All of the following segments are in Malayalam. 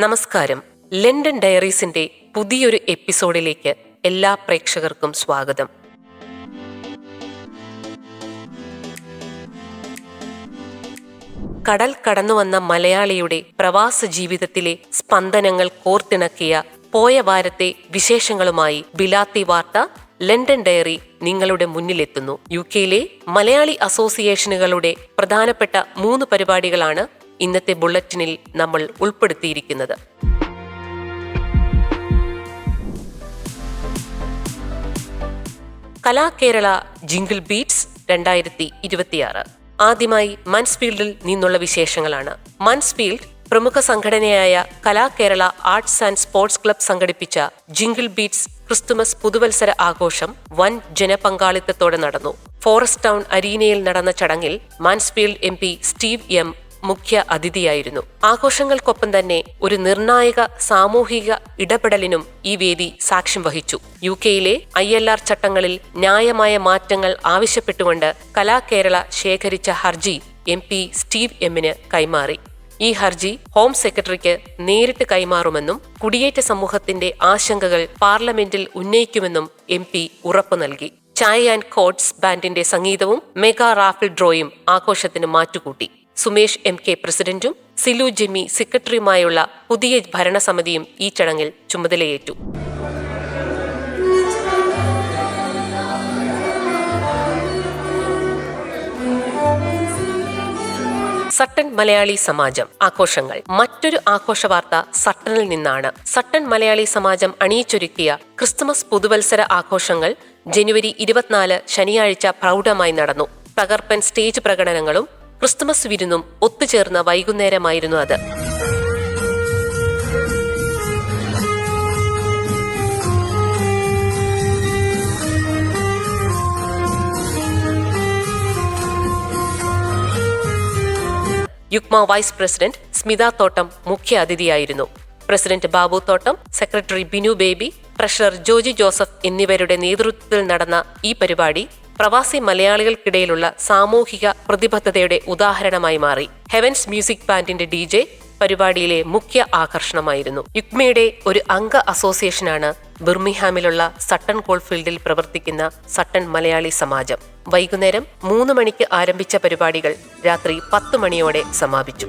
നമസ്കാരം. ലണ്ടൻ ഡയറീസിന്റെ പുതിയൊരു എപ്പിസോഡിലേക്ക് എല്ലാ പ്രേക്ഷകർക്കും സ്വാഗതം. കടൽ കടന്നു വന്ന മലയാളിയുടെ പ്രവാസ ജീവിതത്തിലെ സ്പന്ദനങ്ങൾ കോർത്തിണക്കിയ പോയ വാരത്തെ വിശേഷങ്ങളുമായി ബിലാത്തി വാർത്ത ലണ്ടൻ ഡയറി നിങ്ങളുടെ മുന്നിലെത്തുന്നു. യു കെയിലെ മലയാളി അസോസിയേഷനുകളുടെ പ്രധാനപ്പെട്ട മൂന്ന് പരിപാടികളാണ് ഇന്നത്തെ ബുള്ളറ്റിനിൽ നമ്മൾ ഉൾപ്പെടുത്തിയിരിക്കുന്നത്. കലാകേരള ജിംഗിൾ ബീറ്റ്സ് രണ്ടായിരത്തി ഇരുപത്തിയാറ് ആദ്യമായി മൻസ്ഫീൽഡിൽ നിന്നുള്ള വിശേഷങ്ങളാണ്. മൻസ്ഫീൽഡ് പ്രമുഖ സംഘടനയായ Kalakerala arts and sports club സംഘടിപ്പിച്ച ജിംഗിൾ ബീറ്റ്സ് ക്രിസ്തുമസ് പുതുവത്സര ആഘോഷം വൻ ജനപങ്കാളിത്തത്തോടെ നടന്നു. ഫോറസ്റ്റ് ടൗൺ അരീനയിൽ നടന്ന ചടങ്ങിൽ Mansfield M P Steve M മുഖ്യ അതിഥിയായിരുന്നു. ആഘോഷങ്ങൾക്കൊപ്പം തന്നെ ഒരു നിർണായക സാമൂഹിക ഇടപെടലിനും ഈ വേദി സാക്ഷ്യം വഹിച്ചു. യു കെയിലെ ഐ എൽ ആർ ചട്ടങ്ങളിൽ ന്യായമായ മാറ്റങ്ങൾ ആവശ്യപ്പെട്ടുകൊണ്ട് കലാകേരള ശേഖരിച്ച ഹർജി എം പി സ്റ്റീവ് എമ്മിന് കൈമാറി. ഈ ഹർജി ഹോം സെക്രട്ടറിക്ക് നേരിട്ട് കൈമാറുമെന്നും കുടിയേറ്റ സമൂഹത്തിന്റെ ആശങ്കകൾ പാർലമെന്റിൽ ഉന്നയിക്കുമെന്നും എം പി ഉറപ്പു നൽകി. ചായ ആൻഡ് കോഡ്സ് ബാൻഡിന്റെ സംഗീതവും മെഗാ റാഫിൽ ഡ്രോയും ആഘോഷത്തിന് മാറ്റുകൂട്ടി. സുമേഷ് എം കെ പ്രസിഡന്റും സിലു ജിമ്മി സെക്രട്ടറിയുമായുള്ള പുതിയ ഭരണസമിതിയും ഈ ചടങ്ങിൽ ചുമതലയേറ്റു. സട്ടൻ മലയാളി സമാജം ആഘോഷങ്ങൾ. മറ്റൊരു ആഘോഷ വാർത്ത സട്ടനിൽ നിന്നാണ്. സട്ടൻ മലയാളി സമാജം അണിയിച്ചൊരുക്കിയ ക്രിസ്തുമസ് പുതുവത്സര ആഘോഷങ്ങൾ ജനുവരി ഇരുപത്തിനാല് ശനിയാഴ്ച പ്രൗഢമായി നടന്നു. തകർപ്പൻ സ്റ്റേജ് പ്രകടനങ്ങളും ക്രിസ്തുമസ് വിരുന്നും ഒത്തുചേർന്ന വൈകുന്നേരമായിരുന്നു അത്. യുക്മ വൈസ് പ്രസിഡന്റ് സ്മിത തോട്ടം മുഖ്യ അതിഥിയായിരുന്നു. President Babu Thottam secretary Binu Baby treasurer Joji Joseph എന്നിവരുടെ നേതൃത്വത്തിൽ നടന്ന ഈ പരിപാടി പ്രവാസി മലയാളികൾക്കിടയിലുള്ള സാമൂഹിക പ്രതിബദ്ധതയുടെ ഉദാഹരണമായി മാറി. ഹെവൻസ് മ്യൂസിക് ബാൻഡിന്റെ ഡി ജെ പരിപാടിയിലെ മുഖ്യ ആകർഷണമായിരുന്നു. യുക്മയുടെ ഒരു അംഗ അസോസിയേഷനാണ് ബിർമിഹാമിലുള്ള സട്ടൺ കോൾഫീൽഡിൽ പ്രവർത്തിക്കുന്ന സട്ടൺ മലയാളി സമാജം. വൈകുന്നേരം മൂന്ന് മണിക്ക് ആരംഭിച്ച പരിപാടികൾ രാത്രി പത്ത് മണിയോടെ സമാപിച്ചു.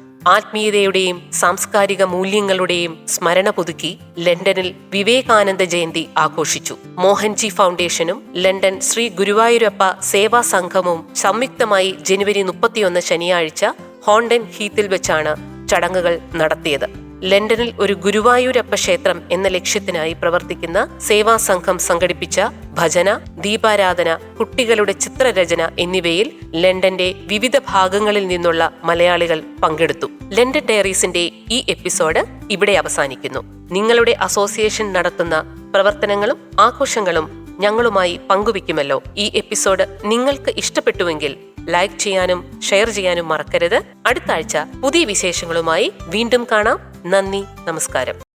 ആത്മീയതയുടെയും സാംസ്കാരിക മൂല്യങ്ങളുടെയും സ്മരണ പുതുക്കി ലണ്ടനിൽ വിവേകാനന്ദ ജയന്തി ആഘോഷിച്ചു. മോഹൻജി ഫൗണ്ടേഷനും ലണ്ടൻ ശ്രീ ഗുരുവായൂരപ്പ സേവാ സംഘവും സംയുക്തമായി ജനുവരി മുപ്പത്തിയൊന്ന് ശനിയാഴ്ച ഹോണ്ടൻ ഹീത്തിൽ വെച്ചാണ് ചടങ്ങുകൾ നടത്തിയത്. ലണ്ടനിൽ ഒരു ഗുരുവായൂരപ്പ ക്ഷേത്രം എന്ന ലക്ഷ്യത്തിനായി പ്രവർത്തിക്കുന്ന സേവാ സംഘം സംഘടിപ്പിച്ച ഭജന ദീപാരാധന കുട്ടികളുടെ ചിത്രരചന എന്നിവയിൽ ലണ്ടന്റെ വിവിധ ഭാഗങ്ങളിൽ നിന്നുള്ള മലയാളികൾ പങ്കെടുത്തു. ലണ്ടൻ ഡയറീസിന്റെ ഈ എപ്പിസോഡ് ഇവിടെ അവസാനിക്കുന്നു. നിങ്ങളുടെ അസോസിയേഷൻ നടത്തുന്ന പ്രവർത്തനങ്ങളും ആഘോഷങ്ങളും ഞങ്ങളുമായി പങ്കുവയ്ക്കുമല്ലോ. ഈ എപ്പിസോഡ് നിങ്ങൾക്ക് ഇഷ്ടപ്പെട്ടുവെങ്കിൽ ലൈക്ക് ചെയ്യാനും ഷെയർ ചെയ്യാനും മറക്കരുത്. അടുത്ത ആഴ്ച പുതിയ വിശേഷങ്ങളുമായി വീണ്ടും കാണാം. നന്ദി നമസ്കാരം.